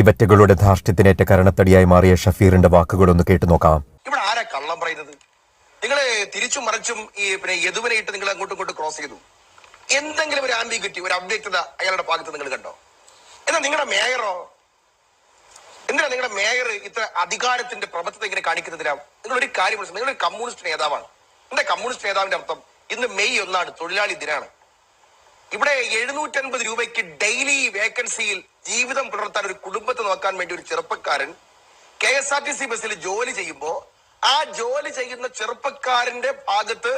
ഇവറ്റകളുടെ ധാർഷ്ട്യത്തിനേറ്റ കരണത്തടിയായി മാറിയ ഷഫീറിന്റെ വാക്കുകളൊന്ന് കേട്ടു നോക്കാം. ഇവിടെ ആരാ കള്ളം പറയുന്നത്? നിങ്ങൾ തിരിച്ചും മറിച്ചും ഈ പിന്നെ യദുവിനെ ഇട്ട് നിങ്ങൾ അങ്ങോട്ടും ഇങ്ങോട്ടും ക്രോസ് ചെയ്തു. എന്തെങ്കിലും ഒരു ആംബിഗ്യൂറ്റി ഒരു അവ്യക്തത അയാളുടെ ഭാഗത്ത് നിങ്ങൾ കണ്ടോ? എന്നാ നിങ്ങളുടെ മേയറോ? എന്തിനാ നിങ്ങളുടെ മേയർ ഇത്ര അധികാരത്തിന്റെ പ്രബദ്ധത ഇങ്ങനെ കാണിക്കുന്നതിനാ? നിങ്ങൾ ഒരു കാര്യം നിങ്ങൾ കമ്മ്യൂണിസ്റ്റ് നേതാവാണ്. എന്താ കമ്മ്യൂണിസ്റ്റ് നേതാവിന്റെ അർത്ഥം? ഇന്ന് മെയ് ഒന്നാണ് തൊഴിലാളി ദിനാണ്. ഇവിടെ എഴുന്നൂറ്റൻപത് രൂപയ്ക്ക് ഡെയിലി വേക്കൻസിയിൽ ജീവിതം പുലർത്താൻ ഒരു കുടുംബത്തെ നോക്കാൻ വേണ്ടി ഒരു ചെറുപ്പക്കാരൻ K S R T C ബസ്സിൽ ജോലി ചെയ്യുമ്പോൾ ആ ജോലി ചെയ്യുന്ന ചെറുപ്പക്കാരന്റെ ഭാഗത്ത്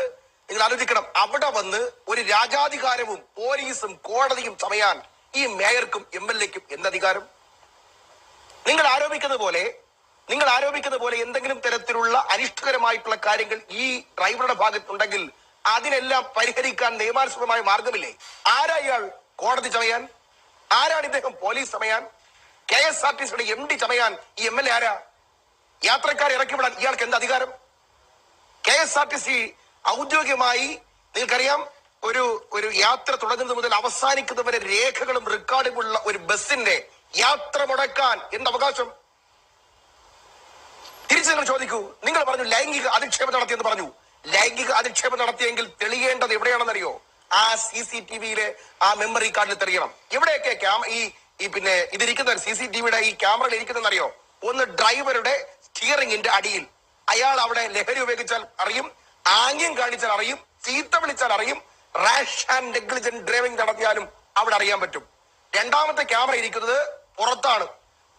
നിങ്ങൾ ആലോചിക്കണം. അവിടെ വന്ന് ഒരു രാജാധികാരവും പോലീസും കോടതിയും ചമയാൻ ഈ മേയർക്കും എം എൽ എക്കും എന്തധികാരം? നിങ്ങൾ ആരോപിക്കുന്ന പോലെ നിങ്ങൾ ആരോപിക്കുന്ന പോലെ എന്തെങ്കിലും തരത്തിലുള്ള അനിഷ്ടകരമായിട്ടുള്ള കാര്യങ്ങൾ ഈ ഡ്രൈവറുടെ ഭാഗത്തുണ്ടെങ്കിൽ അതിനെല്ലാം പരിഹരിക്കാൻ നിയമാനുസൃതമായ മാർഗമില്ലേ? ആരാ ഇയാൾ കോടതി ചമയാൻ? ആരാണ് ഇദ്ദേഹം? പോലീസ് ചമയാൻ? കെ എസ് ആർ ടി സിയുടെ എം ഡി ചമയാൻ? ഈ എം എൽ എ ആരാ? യാത്രക്കാർ ഇറക്കി വിടാൻ ഇയാൾക്ക് എന്ത് അധികാരം? K S R T C ഔദ്യോഗികമായി നിങ്ങൾക്കറിയാം ഒരു ഒരു യാത്ര തുടങ്ങുന്നത് മുതൽ അവസാനിക്കുന്നത് വരെ രേഖകളും റെക്കോർഡുമുള്ള ഒരു ബസിന്റെ യാത്ര മുടക്കാൻ എന്ത് അവകാശം? തിരിച്ചു നിങ്ങൾ ചോദിക്കൂ. നിങ്ങൾ പറഞ്ഞു ലൈംഗിക അധിക്ഷേപം നടത്തിയെന്ന് പറഞ്ഞു. ലൈംഗിക അധിക്ഷേപം നടത്തിയെങ്കിൽ ആ സി സി ടി വിയിലെ ആ മെമ്മറി കാർഡിൽ തെളിയണം ഇവിടെയൊക്കെ ക്യാമ ഈ ഈ പിന്നെ ഇതിരിക്കുന്ന സി സി ടി വിയുടെ ഈ ക്യാമറയിൽ ഇരിക്കുന്നതെന്നറിയോ? ഒന്ന് ഡ്രൈവറുടെ സ്റ്റിയറിംഗിന്റെ അടിയിൽ. അയാൾ അവിടെ ലഹരി ഉപയോഗിച്ചാൽ അറിയും ആംഗ്യം കാണിച്ചാൽ അറിയും ചീത്ത വിളിച്ചാൽ അറിയും റാഷ് ആൻഡ് നെഗ്ലിജന്റ് ഡ്രൈവിംഗ് നടത്തിയാലും അവിടെ അറിയാൻ പറ്റും. രണ്ടാമത്തെ ക്യാമറ ഇരിക്കുന്നത് പുറത്താണ്.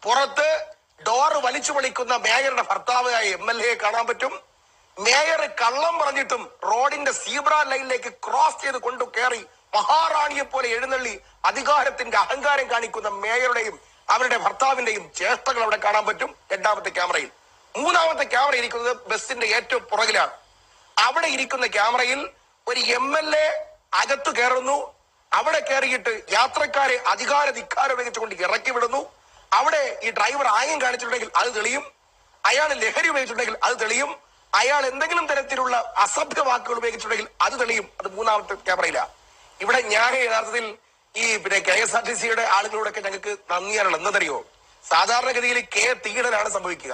പുറത്ത് ഡോർ വലിച്ചു പൊളിക്കുന്ന മേയറുടെ ഭർത്താവായ എം എൽ എയെ കാണാൻ പറ്റും. മേയർ കള്ളം പറഞ്ഞിട്ടും റോഡിന്റെ സീബ്ര ലൈനിലേക്ക് ക്രോസ് ചെയ്ത് കൊണ്ടു കയറി മഹാറാണിയെ പോലെ എഴുന്നള്ളി അധികാരത്തിന്റെ അഹങ്കാരം കാണിക്കുന്ന മേയറുടെയും അവരുടെ ഭർത്താവിന്റെയും ചേഷ്ടകൾ അവിടെ കാണാൻ പറ്റും രണ്ടാമത്തെ ക്യാമറയിൽ. മൂന്നാമത്തെ ക്യാമറ ഇരിക്കുന്നത് ബസ്സിന്റെ ഏറ്റവും പുറകിലാണ്. അവിടെ ഇരിക്കുന്ന ക്യാമറയിൽ ഒരു എം എൽ എ അകത്ത് കയറുന്നു. അവിടെ കയറിയിട്ട് യാത്രക്കാരെ അധികാര ധിക്കാരം ഉപയോഗിച്ചുകൊണ്ട് ഇറക്കി വിടുന്നു. അവിടെ ഈ ഡ്രൈവർ ആയം കാണിച്ചിട്ടുണ്ടെങ്കിൽ അത് തെളിയും. അയാൾ ലഹരി ഉപയോഗിച്ചിട്ടുണ്ടെങ്കിൽ അത് തെളിയും. അയാൾ എന്തെങ്കിലും തരത്തിലുള്ള അസഭ്യ വാക്കുകൾ ഉപയോഗിച്ചിട്ടുണ്ടെങ്കിൽ അത് തെളിയും. അത് മൂന്നാമത്തെ ക്യാമറയില. ഇവിടെ ഞാൻ യഥാർത്ഥത്തിൽ ഈ പിന്നെ കെ എസ് ആർ ടി സിയുടെ ആളുകളോടൊക്കെ ഞങ്ങൾക്ക് നന്ദിയാണുള്ളത് എന്നതറിയോ സാധാരണഗതിയിൽ കെ തീടലാണ് സംഭവിക്കുക.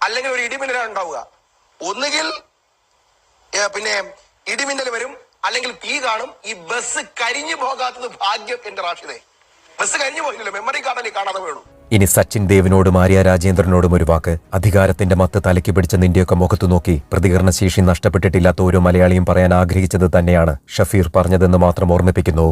അല്ലെങ്കിൽ ഒരു ഇടിമിന്നലാണ് ഉണ്ടാവുക. ഒന്നുകിൽ പിന്നെ ഇടിമിന്നൽ വരും അല്ലെങ്കിൽ തീ കാണും. ഈ ബസ് കരിഞ്ഞു പോകാത്തത് ഭാഗ്യം എന്റെ റാഷിദെ. ബസ് കരിഞ്ഞു പോയില്ലല്ലോ മെമ്മറി കാർഡല്ലേ കാണാതെ വീണു ഇനി സച്ചിൻ ദേവിനോടും ആര്യ രാജേന്ദ്രനോടും ഒരു വാക്ക്. അധികാരത്തിന്റെ മത്ത് തലയ്ക്ക് പിടിച്ച നിന്റെയൊക്കെ മുഖത്തു നോക്കി പ്രതികരണശേഷി നഷ്ടപ്പെട്ടിട്ടില്ലാത്ത ഓരോ മലയാളിയും പറയാൻ ആഗ്രഹിച്ചത് തന്നെയാണ് ഷഫീർ പറഞ്ഞതെന്ന് മാത്രം ഓർമ്മിപ്പിക്കുന്നു.